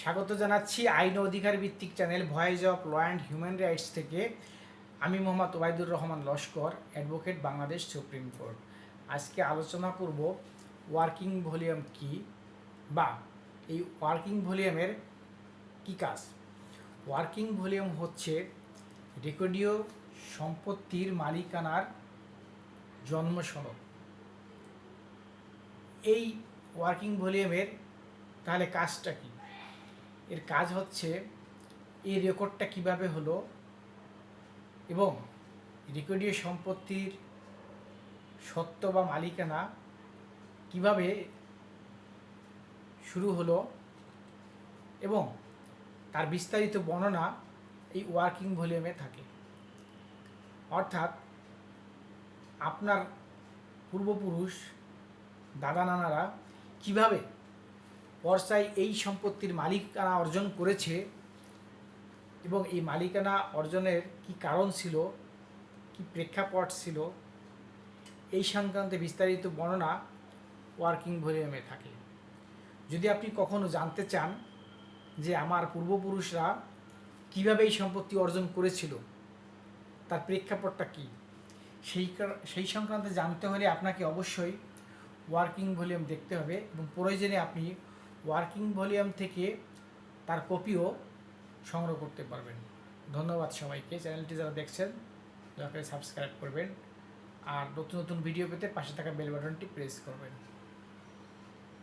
স্বাগত জানাচ্ছি আইন অধিকার ভিত্তিক channel voice of law and human rights থেকে। আমি Mohammad Obaidur Rahman Laskar, advocate Bangladesh supreme court. আজকে আলোচনা করব ওয়ার্কিং ভলিউম কি বা এই ওয়ার্কিং ভলিউমের কি কাজ? ওয়ার্কিং ভলিউম হচ্ছে রেকর্ডীয় সম্পত্তির মালিকানার জন্ম সনদ এই ওয়ার্কিং ভলিউমের তাহলে কাজটা কি? এর কাজ হচ্ছে এই রেকর্ডটা কীভাবে হলো এবং রেকর্ডীয় সম্পত্তির সত্য বা মালিকানা কীভাবে শুরু হলো এবং তার বিস্তারিত বর্ণনা এই ওয়ার্কিং ভলিউমে থাকে। অর্থাৎ আপনার পূর্বপুরুষ দাদা নানারা কীভাবে পর্সায় এই সম্পত্তির মালিকানা অর্জন করেছে এবং এই মালিকানা অর্জনের কি কারণ ছিল, কি প্রেক্ষাপট ছিল, এই সংক্রান্তে বিস্তারিত বর্ণনা ওয়ার্কিং ভলিউমে থাকে। যদি আপনি কখনো জানতে চান যে আমার পূর্বপুরুষরা কীভাবে এই সম্পত্তি অর্জন করেছিল, তার প্রেক্ষাপটটা কি, সেই সেই সংক্রান্তে জানতে হলে আপনাকে অবশ্যই ওয়ার্কিং ভলিউম দেখতে হবে এবং প্রয়োজনে আপনি ওয়ার্কিং ভলিউম থেকে তার কপিও সংগ্রহ করতে পারবেন। ধন্যবাদ সবাইকে। চ্যানেলটি যারা দেখছেন, দয়া করে সাবস্ক্রাইব করবেন। আর নতুন নতুন ভিডিও পেতে পাশে থাকা বেল বাটনটি প্রেস করবেন।